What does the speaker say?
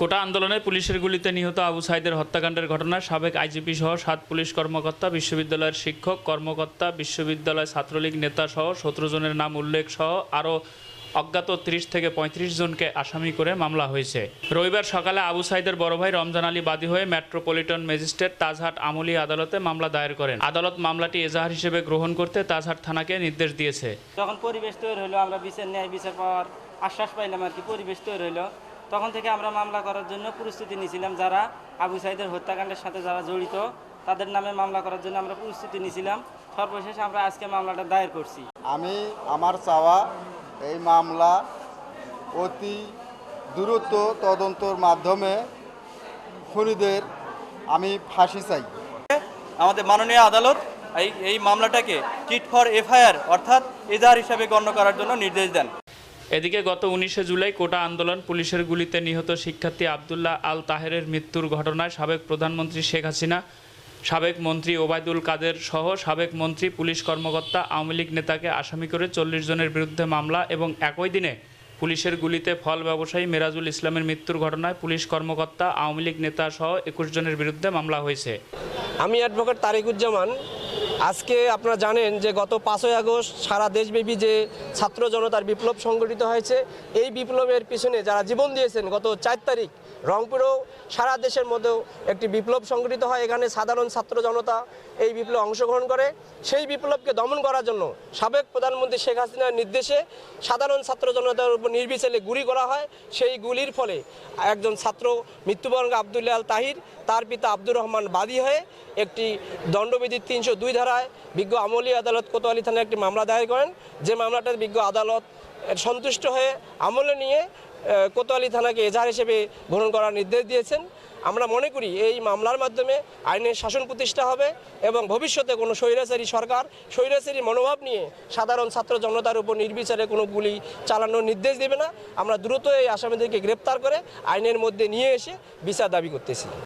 কোটা আন্দোলনে পুলিশের গুলিতে নিহত আবু সাইদের হত্যাকাণ্ডের ঘটনায় সাবেক আইজিপি সহ সাত পুলিশ কর্মকর্তা, বিশ্ববিদ্যালয়ের শিক্ষক, কর্মকর্তা বিশ্ববিদ্যালয় ছাত্রলীগ নেতা সহ সতেরো জনের নাম উল্লেখ সহ আরও অজ্ঞাত ত্রিশ থেকে পঁয়ত্রিশ জনকে আসামি করে মামলা হয়েছে। রবিবার সকালে আবু সাইদের বড় ভাই রমজান আলী বাদী হয়ে মেট্রোপলিটন ম্যাজিস্ট্রেট তাজহাট আমলি আদালতে মামলা দায়ের করেন। আদালত মামলাটি এজাহার হিসেবে গ্রহণ করতে তাজহাট থানাকে নির্দেশ দিয়েছে। যখন পরিবেশ তৈরি হলো, আমরা বিচার ন্যায় বিচার পাওয়ার আশ্বাস পাইলাম আর কি, পরিবেশ তৈরি হলো। তখন থেকে আমরা মামলা করার জন্য প্রস্তুতি নিয়েছিলাম। যারা আবু সাইদের হত্যাকাণ্ডের সাথে যারা জড়িত তাদের নামে মামলা করার জন্য আমরা প্রস্তুতি নিয়েছিলাম। সর্বশেষ আমরা আজকে মামলাটা দায়ের করছি। আমি আমার চাওয়া এই মামলা অতি দ্রুত তদন্তর মাধ্যমে খুনিদের আমি ফাঁসি চাই। আমাদের মাননীয় আদালত এই এই মামলাটাকে চিট ফর এফআইআর অর্থাৎ এজাহার হিসাবে গণ্য করার জন্য নির্দেশ দেন। এদিকে গত উনিশে জুলাই কোটা আন্দোলন পুলিশের গুলিতে নিহত শিক্ষার্থী আবদুল্লাহ আল তাহেরের মৃত্যুর ঘটনায় সাবেক প্রধানমন্ত্রী শেখ হাসিনা, সাবেক মন্ত্রী ওবায়দুল কাদের সহ সাবেক মন্ত্রী, পুলিশ কর্মকর্তা, আওয়ামী লীগ নেতাকে আসামি করে চল্লিশ জনের বিরুদ্ধে মামলা এবং একই দিনে পুলিশের গুলিতে ফল ব্যবসায়ী মেরাজুল ইসলামের মৃত্যুর ঘটনায় পুলিশ কর্মকর্তা, আওয়ামী লীগ নেতা সহ একুশ জনের বিরুদ্ধে মামলা হয়েছে। আমি অ্যাডভোকেট তারিকুজ্জামান আজকে আপনারা জানেন যে গত পাঁচই আগস্ট সারা দেশব্যাপী যে ছাত্র জনতার বিপ্লব সংগঠিত হয়েছে, এই বিপ্লবের পিছনে যারা জীবন দিয়েছেন গত চার তারিখ, রংপুরেও সারা দেশের মধ্যেও একটি বিপ্লব সংগঠিত হয়। এখানে সাধারণ ছাত্র জনতা এই বিপ্লব অংশগ্রহণ করে। সেই বিপ্লবকে দমন করার জন্য সাবেক প্রধানমন্ত্রী শেখ হাসিনার নির্দেশে সাধারণ ছাত্র জনতার উপর নির্বিচারে গুলি করা হয়। সেই গুলির ফলে একজন ছাত্র মৃত্যুবরণ আবদুল্লাহ তাহির, তার পিতা আব্দুর রহমান বাদী হয়ে একটি দণ্ডবিধির তিনশো দুই ধারায় বিজ্ঞ আমলি আদালত কোতোয়ালি থানায় একটি মামলা দায়ের করেন। যে মামলাটার বিজ্ঞ আদালত সন্তুষ্ট হয়ে আমলে নিয়ে কোতোয়ালি থানাকে এজাহার হিসেবে গ্রহণ করার নির্দেশ দিয়েছেন। আমরা মনে করি এই মামলার মাধ্যমে আইনের শাসন প্রতিষ্ঠা হবে এবং ভবিষ্যতে কোনো স্বৈরাচারী সরকার, স্বৈরাচারী মনোভাব নিয়ে সাধারণ ছাত্র জনতার উপর নির্বিচারে কোনো গুলি চালানোর নির্দেশ দেবে না। আমরা দ্রুত এই আসামিদেরকে গ্রেপ্তার করে আইনের মধ্যে নিয়ে এসে বিচার দাবি করতেছি।